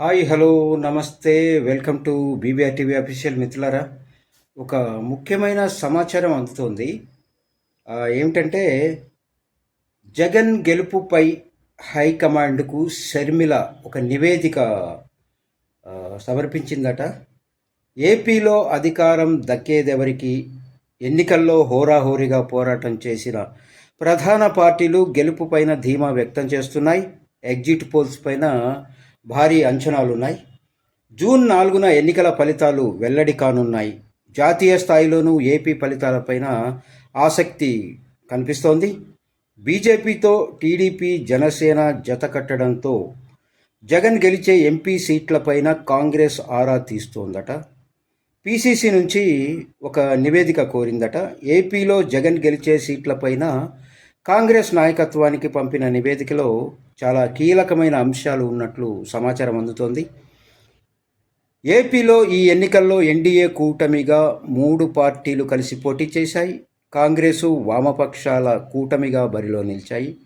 Hi hello namaste. Welcome to BBR TV official మిత్రులారా. ఒక ముఖ్యమైన సమాచారం అందుతోంది. ఏమిటంటే జగన్ గెలుపుపై హైకమాండ్కు షర్మిల ఒక నివేదిక సమర్పించిందట. ఏపీలో అధికారం దక్కేదెవరికి? ఎన్నికల్లో హోరాహోరీగా పోరాటం చేసిన ప్రధాన పార్టీలు గెలుపుపైన ధీమా వ్యక్తం చేస్తున్నాయి. ఎగ్జిట్ పోల్స్ పైన భారీ అంచనాలున్నాయి. జూన్ నాలుగున ఎన్నికల ఫలితాలు వెల్లడి కానున్నాయి. జాతీయ స్థాయిలోనూ ఏపీ ఫలితాలపైన ఆసక్తి కనిపిస్తోంది. బీజేపీతో టీడీపీ జనసేన జత కట్టడంతో జగన్ గెలిచే ఎంపీ సీట్లపైన కాంగ్రెస్ ఆరా తీస్తోందట. పీసీసీ నుంచి ఒక నివేదిక కోరిందట. ఏపీలో జగన్ గెలిచే సీట్లపైన కాంగ్రెస్ నాయకత్వానికి పంపిన నివేదికలో చాలా కీలకమైన అంశాలు ఉన్నట్లు సమాచారం అందుతోంది. ఏపీలో ఈ ఎన్నికల్లో ఎన్డీఏ కూటమిగా మూడు పార్టీలు కలిసి పోటీ చేశాయి. కాంగ్రెసు వామపక్షాల కూటమిగా బరిలో నిలిచాయి.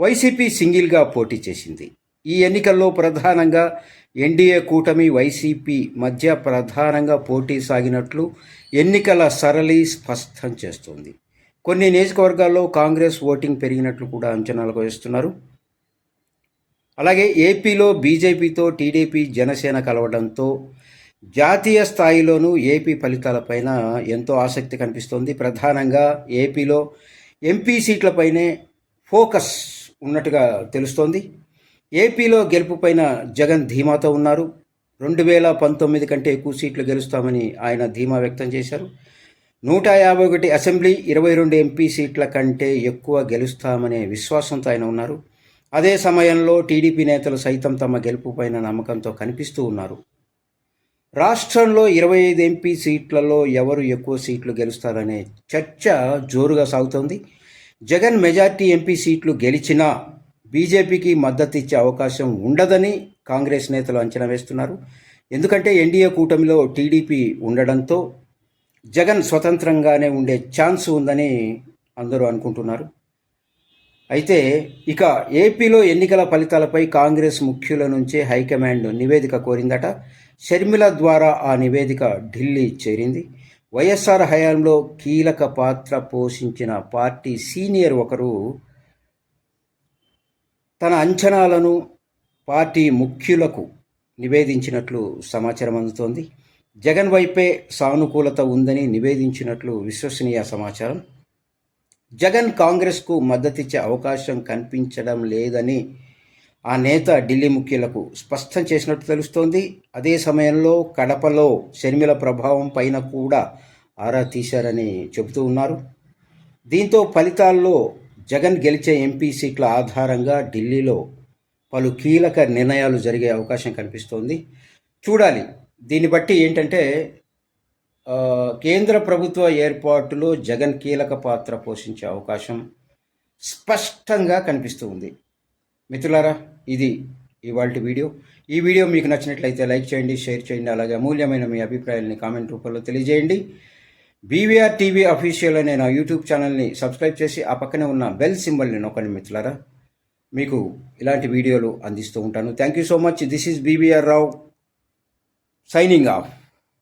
వైసీపీ సింగిల్గా పోటీ చేసింది. ఈ ఎన్నికల్లో ప్రధానంగా ఎన్డీఏ కూటమి వైసీపీ మధ్య ప్రధానంగా పోటీ సాగినట్లు ఎన్నికల సరళి స్పష్టం చేస్తుంది. కొన్ని నియోజకవర్గాల్లో కాంగ్రెస్ ఓటింగ్ పెరిగినట్లు కూడా అంచనాలకు వేస్తున్నారు. అలాగే ఏపీలో బీజేపీతో టీడీపీ జనసేన కలవడంతో జాతీయ స్థాయిలోనూ ఏపీ ఫలితాలపైన ఎంతో ఆసక్తి కనిపిస్తోంది. ప్రధానంగా ఏపీలో ఎంపీ సీట్లపైనే ఫోకస్ ఉన్నట్టుగా తెలుస్తోంది. ఏపీలో గెలుపుపైన జగన్ ధీమాతో ఉన్నారు. రెండు వేల పంతొమ్మిది కంటే ఎక్కువ సీట్లు గెలుస్తామని ఆయన ధీమా వ్యక్తం చేశారు. నూట యాభై ఒకటి అసెంబ్లీ ఇరవై రెండు ఎంపీ సీట్ల కంటే ఎక్కువ గెలుస్తామనే విశ్వాసంతో ఆయన ఉన్నారు. అదే సమయంలో టీడీపీ నేతలు సైతం తమ గెలుపుపైన నమ్మకంతో కనిపిస్తూ ఉన్నారు. రాష్ట్రంలో ఇరవై ఐదు ఎంపీ సీట్లలో ఎవరు ఎక్కువ సీట్లు గెలుస్తారనే చర్చ జోరుగా సాగుతోంది. జగన్ మెజార్టీ ఎంపీ సీట్లు గెలిచినా బీజేపీకి మద్దతు ఇచ్చే అవకాశం ఉండదని కాంగ్రెస్ నేతలు అంచనా వేస్తున్నారు. ఎందుకంటే ఎన్డీఏ కూటమిలో టీడీపీ ఉండడంతో జగన్ స్వతంత్రంగానే ఉండే ఛాన్స్ ఉందని అందరూ అనుకుంటున్నారు. అయితే ఇక ఏపీలో ఎన్నికల ఫలితాలపై కాంగ్రెస్ ముఖ్యుల నుంచే హైకమాండ్ నివేదిక కోరిందట. షర్మిల ద్వారా ఆ నివేదిక ఢిల్లీ చేరింది. వైఎస్ఆర్ హయాంలో కీలక పాత్ర పోషించిన పార్టీ సీనియర్ ఒకరు తన అంచనాలను పార్టీ ముఖ్యులకు నివేదించినట్లు సమాచారం అందుతోంది. జగన్ వైపే సానుకూలత ఉందని నివేదించినట్లు విశ్వసనీయ సమాచారం. జగన్ కాంగ్రెస్కు మద్దతిచ్చే అవకాశం కనిపించడం లేదని ఆ నేత ఢిల్లీ ముఖ్యులకు స్పష్టం చేసినట్టు తెలుస్తోంది. అదే సమయంలో కడపలో షర్మిల ప్రభావం పైన కూడా ఆరా తీశారని చెబుతూ ఉన్నారు. దీంతో ఫలితాల్లో జగన్ గెలిచే ఎంపీ సీట్ల ఆధారంగా ఢిల్లీలో పలు కీలక నిర్ణయాలు జరిగే అవకాశం కనిపిస్తోంది. చూడాలి దీన్ని బట్టి ఏంటంటే కేంద్ర ప్రభుత్వ ఏర్పాటులో జగన్ కీలక పాత్ర పోషించే అవకాశం స్పష్టంగా కనిపిస్తూ ఉంది. మిత్రులారా ఇది ఇవాళ వీడియో. ఈ వీడియో మీకు నచ్చినట్లయితే లైక్ చేయండి షేర్ చేయండి అలాగే అమూల్యమైన మీ అభిప్రాయాలని కామెంట్ రూపంలో తెలియజేయండి. బీవీఆర్ టీవీ అఫీషియల్ అనే నా యూట్యూబ్ ఛానల్ని సబ్స్క్రైబ్ చేసి ఆ పక్కనే ఉన్న బెల్ సింబల్ని నొక్కండి మిత్రులారా. మీకు ఇలాంటి వీడియోలు అందిస్తూ ఉంటాను. Thank you so much. This is BVR Rao signing off.